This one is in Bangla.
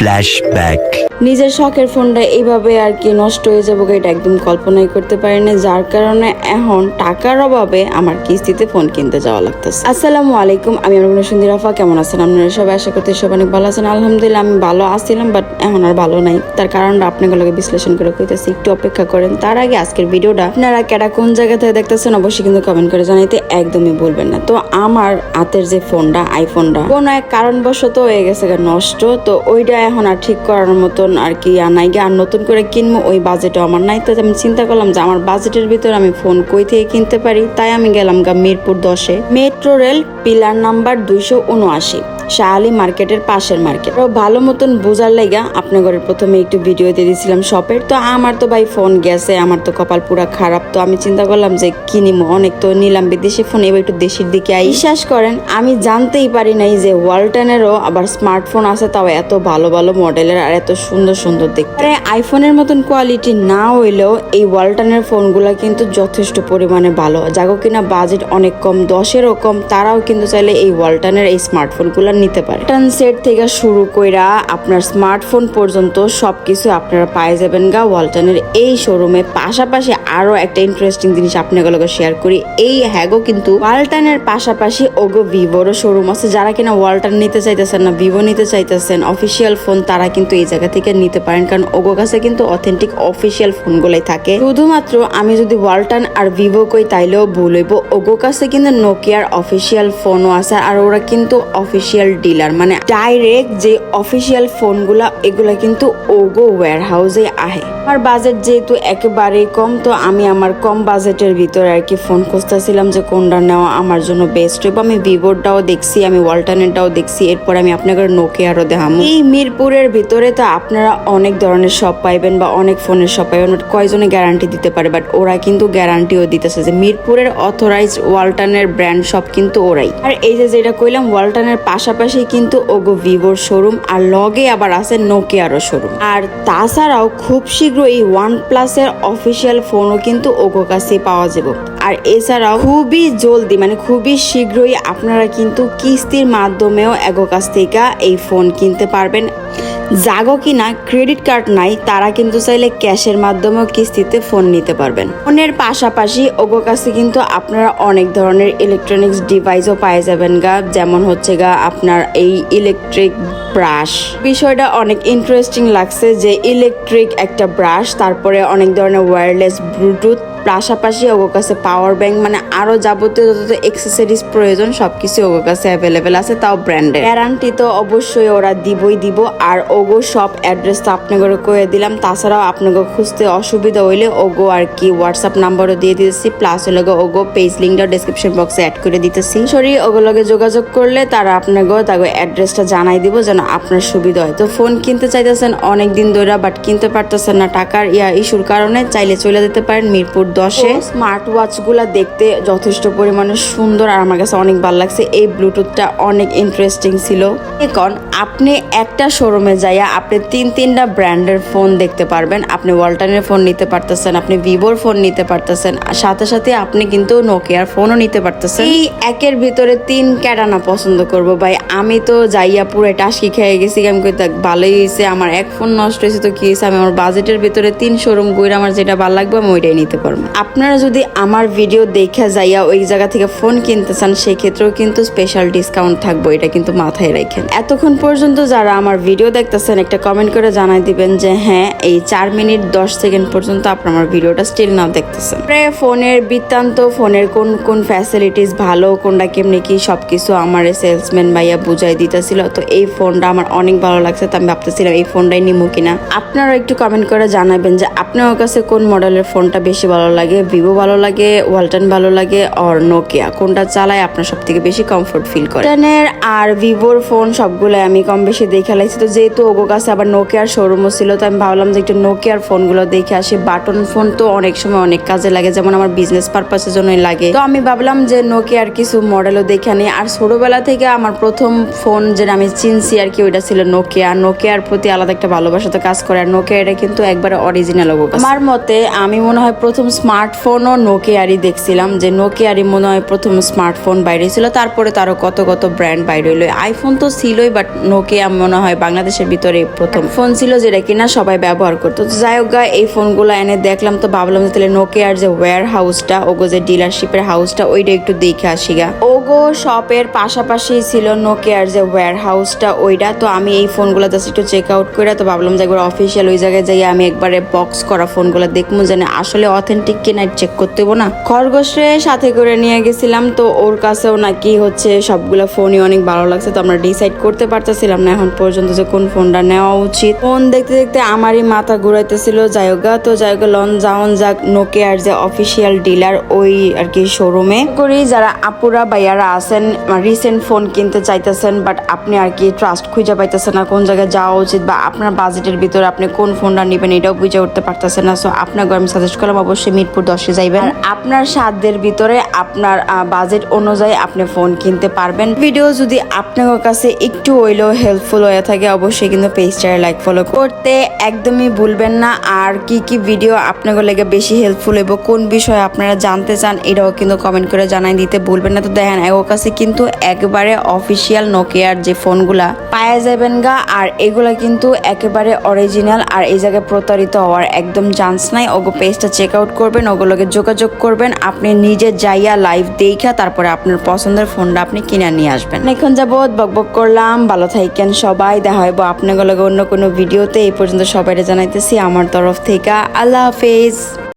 Flashback. নিজের শখের ফোনটা এইভাবে আর কি নষ্ট হয়ে যাব এটা একদম কল্পনাই করতে পারি না। যার কারণে এখন টাকার অভাবে আমার কিস্তিতে ফোন কিনতে যাওয়া লাগতেছে। আসসালামু আলাইকুম, আমি আমার সুন্দর রাফা, কেমন আছেন আপনারা সবাই? আশা করতে সব অনেক ভালো আছেন। আলহামদুলিল্লাহ, আমি ভালো আসছিলাম বাট এখন আর ভালো নাই। তার কারণটা আপনাকে আপনাগুলোকে বিশ্লেষণ করে কইতেছি, একটু অপেক্ষা করেন। তার আগে আজকের ভিডিওটা, আপনারা কেটা কোন জায়গা থেকে দেখতেছেন অবশ্যই কিন্তু কমেন্ট করে জানাইতে একদমই বলবেন না। তো আমার হাতের যে ফোনটা আইফোনটা কোনো এক কারণবশত হয়ে গেছে নষ্ট। তো ওইটা এখন আর ঠিক করার মতন আর কি আনাই নাই আর নতুন করে কিনবো, ওই বাজেটও আমার নাই। তো আমি চিন্তা করলাম যে আমার বাজেটের ভিতর আমি ফোন কই থেকে কিনতে পারি? তাই আমি গেলাম গা মিরপুর দশে। মেট্রো রেল পিলার নাম্বার দুইশো উনআশি। শাহালি মার্কেটের পাশের মার্কেট। তো ভালো মতন বোঝার লাইগা আপনার ঘরে প্রথমে একটু ভিডিও দিয়ে দিয়েছিলাম শপের তো আমার তো ভাই ফোন গেছে, আমার তো কপাল পুরা খারাপ। তো আমি চিন্তা করলাম যে কিনিমো অনেক তো নিলাম বিদেশি ফোন এবার একটু দেশের দিকে আই। বিশ্বাস করেন, আমি জানতেই পারি নাই যে ওয়ালটনেরও আবার স্মার্টফোন আছে, তাও এত ভালো ভালো মডেলের আর এত সুন্দর সুন্দর দেখতে। আইফোনের মতন কোয়ালিটি না হইলেও এই ওয়ালটনের ফোনগুলো কিন্তু যথেষ্ট পরিমাণে ভালো। যাগো কিনা বাজেট অনেক কম, দশেরও কম, তারাও কিন্তু চাইলে এই ওয়ালটনের এই স্মার্টফোনগুলো নিতে পারে। টান সেট থেকে শুরু কইরা আপনার স্মার্টফোন পর্যন্ত সবকিছু আপনারা পাই যাবেন গা। ওয়ালটনের এই শোরুমে পাশাপাশি আরও একটা ইন্টারেস্টিং জিনিস আপনাগুলোকে শেয়ার করি। এই হ্যাগো কিন্তু ওয়ালটনের পাশাপাশি ওগো ভিভোরও শোরুম আছে। যারা কিনা ওয়ালটন নিতে চাইতেছেন না, ভিভো নিতে চাইতেছেন অফিসিয়াল ফোন তারা কিন্তু এই জায়গা থেকে নিতে পারেন। কারণ ওগো কাছে কিন্তু অথেন্টিক অফিসিয়াল ফোনগুলাই থাকে। শুধুমাত্র আমি যদি ওয়ালটন আর ভিভো কই, তাইলেও ভুল হইব। ওগো কাছে কিন্তু নোকিয়ার অফিসিয়াল ফোনও আছে। আর ওরা কিন্তু অফিসিয়াল ডিলার মানে ডাইরেক্ট যে অফিসিয়াল ফোনগুলা এগুলা কিন্তু ওগো ওয়্যার হাউসে আহে। আমার বাজেট যেহেতু একেবারেই কম, তো আমি আমার কম বাজেটের ভিতরে আর কি ফোন খুঁজতেছিলাম যে কোনটা নেওয়া আমার জন্য বেস্ট হইব আমি ভিভোরটাও দেখছি, আমি ওয়ালটনেরটাও দেখছি, এরপর আমি আপনাকে নোকিয়ারও দেখাম এই মিরপুরের ভিতরে তো আপনারা অনেক ধরনের শপ পাইবেন বা অনেক ফোনের শপ পাইবেন বাট কয়জনে গ্যারান্টি দিতে পারে? বাট ওরা কিন্তু গ্যারান্টিও দিতেছে যে মিরপুরের অথরাইজ ওয়ালটনের ব্র্যান্ড শপ কিন্তু ওরাই। আর এই যে যেটা কইলাম ওয়ালটনের পাশাপাশি কিন্তু ওগো ভিভোর শোরুম আর লগে আবার আছে নোকিয়ারও শোরুম আর তাছাড়াও খুব শীঘ্রই ওয়ান প্লাসের অফিসিয়াল ফোনও কিন্তু ওগো কাছে পাওয়া যাবে। আর এছাড়াও খুবই জলদি মানে খুবই শীঘ্রই আপনারা কিন্তু কিস্তির মাধ্যমেও এগো কাছ থেকে এই ফোন কিনতে পারবেন। জাগো কিনা ক্রেডিট কার্ড নাই, তারা কিন্তু চাইলে ক্যাশের মাধ্যমেও কিস্তিতে ফোন নিতে পারবেন। ফোনের পাশাপাশি ওগো কাছে কিন্তু আপনারা অনেক ধরনের ইলেকট্রনিক্স ডিভাইসও পাই যাবেন গা, যেমন হচ্ছে গা আপনার এই ইলেকট্রিক ব্রাশ বিষয়টা অনেক ইন্টারেস্টিং লাগছে যে ইলেকট্রিক একটা ব্রাশ তারপরে অনেক ধরনের ওয়্যারলেস ব্লুটুথ পাশাপাশি ওগো কাছে পাওয়ার ব্যাংক মানে আরও যাবতীয় যত এক্সেসরিজ প্রয়োজন, সবকিছু ওগো কাছে অ্যাভেলেবেল আছে, তাও ব্র্যান্ডের গ্যারান্টি তো অবশ্যই ওরা দিবই দিব, আর ওগো সব অ্যাড্রেস তো আপনাকে কয়ে দিলাম। তাছাড়াও আপনাকে খুঁজতে অসুবিধা হইলে ওগো আর কি হোয়াটসঅ্যাপ নাম্বারও দিয়ে দিতেছি প্লাস হলে ওগো পেজ লিঙ্কটা ডিসক্রিপশন বক্সে অ্যাড করে দিতেছি। সরি ওগো লগে যোগাযোগ করলে তারা আপনাকে তাকে অ্যাড্রেসটা জানাই দিব যেন আপনার সুবিধা হয়। তো ফোন কিনতে চাইতেছেন অনেক দিন ধরে বাট কিনতে পারতেছেন না টাকার ইয়া, ইস্যুর কারণে, চাইলে চলে যেতে পারেন মিরপুর দশে স্মার্ট ওয়াচগুলা দেখতে যথেষ্ট পরিমাণে সুন্দর আর আমার কাছে অনেক ভালো লাগছে। এই ব্লুটুথটা অনেক ইন্টারেস্টিং ছিল। এখন আপনি একটা শোরুমে যাইয়া আপনি তিন তিনটা ব্র্যান্ডের ফোন দেখতে পারবেন। আপনি ওয়ালটনের ফোন নিতে পারতেছেন আপনি ভিভোর ফোন নিতে পারতেছেন আর সাথে সাথে আপনি কিন্তু নোকিয়ার ফোনও নিতে পারতেছেন। এই একের ভিতরে তিন ক্যাডানা পছন্দ করব ভাই? আমি তো যাইয়া পুরো টাসকি খেয়ে গেছি আমি কই থাক ভালোই হয়েছে আমার এক ফোন নষ্ট হয়েছে তো কি হয়েছে আমি আমার বাজেটের ভিতরে তিন শোরুম ঘুরে আমার যেটা ভালো লাগবে আমি ওইটাই নিতে পারব। আপনারা যদি আমার ভিডিও দেখে যাইয়া ওই জায়গা থেকে ফোন কিনতে চান, সেক্ষেত্রেও কিন্তু স্পেশাল ডিসকাউন্ট থাকব, এটা কিন্তু মাথায় রাখেন এতক্ষণ পর্যন্ত যারা আমার ভিডিও দেখতেছেন, একটা কমেন্ট করে জানাই দিবেন যে হ্যাঁ এই চার মিনিট দশ সেকেন্ড পর্যন্ত আপনার আমার ভিডিওটা স্টিল নাও দেখতেছেন। ফোনের বৃত্তান্ত ফোনের কোন কোন ফ্যাসিলিটিস ভালো, কোনটা কেমনি কি সবকিছু আমার সেলসম্যান ভাইয়া বুঝাই দিতেছিল। তো এই ফোনটা আমার অনেক ভালো লাগছে, তো আমি ভাবতেছিলাম এই ফোনটাই নিমু কিনা। আপনারা একটু কমেন্ট করে জানাবেন যে, আপনার কাছে কোন মডেলের ফোনটা বেশি ভালো লাগে ভিভো ভালো লাগে ওয়ালটন ভালো লাগে আর নোকিয়া। কোনটা চালায় আপনার সব থেকে বেশি কমফোর্ট ফিল করে? ওয়ালটনের আর ভিভোর ফোন সবগুলো আমি কম বেশি দেখে লাগছি তো যেহেতু ওগো কাছে আবার নোকিয়ার শোরুমও ছিল তো আমি ভাবলাম যে একটু নোকিয়ার ফোনগুলো দেখে আসি। বাটন ফোন তো অনেক সময় অনেক কাজে লাগে যেমন আমার বিজনেস পারপাসের জন্যই লাগে। তো আমি ভাবলাম যে নোকিয়ার কিছু মডেলও দেখে আনি। আর ছোটবেলা থেকে আমার প্রথম ফোন যেটা আমি চিনছি আর কি ওইটা ছিল নোকিয়া। নোকিয়ার প্রতি আলাদা একটা ভালোবাসা তো কাজ করে আর নোকিয়া এটা কিন্তু একবারে অরিজিনাল ওগো আমার মতে আমি মনে হয় প্রথম স্মার্টফোনও নোকিয়ারই দেখছিলাম, যে নোকিয়ারই মনে হয় প্রথম স্মার্টফোন বাইরে ছিল তারপরে তারও কত কত ব্র্যান্ড বাইরে হইল আইফোন তো ছিলই বাট নোকিয়া মনে হয় বাংলাদেশের ভিতরে প্রথম। ফোন ছিল যেটা কিনা সবাই ব্যবহার করতো। তো যাই হোক এই ফোনগুলো এনে দেখলাম, তো ভাবলাম যে তাহলে নোকিয়ার যে ওয়্যার হাউসটা ওগো যে ডিলারশিপের হাউসটা ওইটা একটু দেখে আসি গা। ওগো শপের পাশাপাশি ছিল নোকিয়ার যে ওয়্যার হাউসটা ওইটা। তো আমি এই ফোনগুলো জাস্ট একটু চেক আউট করে তো ভাবলাম যে একবার অফিসিয়াল ওই জায়গায় যাই আমি একবারে বক্স করা ফোনগুলো দেখব যেন আসলে অথেন্টিক কিনা চেক করতে হব না। খরগোশে সাথে করে নিয়ে গেছিলাম, তো ওর কাছেও নাকি হচ্ছে সবগুলো ফোনই অনেক ভালো লাগছে, তো আমরা ডিসাইড করতে পারতেছিলাম না এখন পর্যন্ত যে কোন ফোনটা নেওয়া উচিত। ফোন দেখতে দেখতে আমারই মাথা ঘুরাইতেছিল জায়গা তো জায়গা লন যাওন যাক নোকিয়ার যে অফিসিয়াল ডিলার ওই আর কি শোরুমে করি যারা আপুরা ভাইয়ারা আছেন রিসেন্ট ফোন কিনতে চাইতেছেন বাট আপনি আর কি ট্রাস্ট খুঁজে পাইতেছেন না কোন জায়গায় যাওয়া উচিত, বা আপনার বাজেটের ভিতরে আপনি কোন ফোনটা নেবেন, এটাও বুঝে উঠতে পারতেছেন না সো আপনাকে আমি সাজেস্ট করলাম, অবশ্যই মিরপুর দশে যাইবেন। আর আপনার সাধ্যের ভিতরে আপনার বাজেট অনুযায়ী আপনি ফোন কিনতে পারবেন। ভিডিও যদি আপনার কাছে একটু হইলেও হেল্পফুল হয়ে থাকে, অবশ্যই কিন্তু পেজটারে লাইক ফলো করতে একদমই ভুলবেন না। আর কি কি ভিডিও আপনাদের লেগে বেশি হেল্পফুল এবং কোন বিষয়ে আপনারা জানতে চান, এটাও কিন্তু কমেন্ট করে জানাই দিতে ভুলবেন না। তো দেখেন, এগো কাছে কিন্তু একবারে অফিসিয়াল নোকিয়ার যে ফোনগুলা পাওয়া যাবেন গা। আর এগুলা কিন্তু একেবারে অরিজিনাল আর এই জায়গায় প্রতারিত হওয়ার একদম চান্স নাই। ওগো পেজটা চেক আউট করবেন, ওগুলোকে যোগাযোগ করবেন। আপনি নিজে যাইয়া লাইভ দেখা তারপরে আপনার পছন্দের ফোনটা আপনি কিনে নিয়ে আসবেন। এখন যাবত বকবক করলাম, ভালো থাকেন সবাই, দেখা হইব আপনাগুলোকে অন্য কোনো ভিডিওতে এই পর্যন্ত সবাইকে জানাইতেছি আমার তরফ থেকে। আল্লাহ হাফেজ।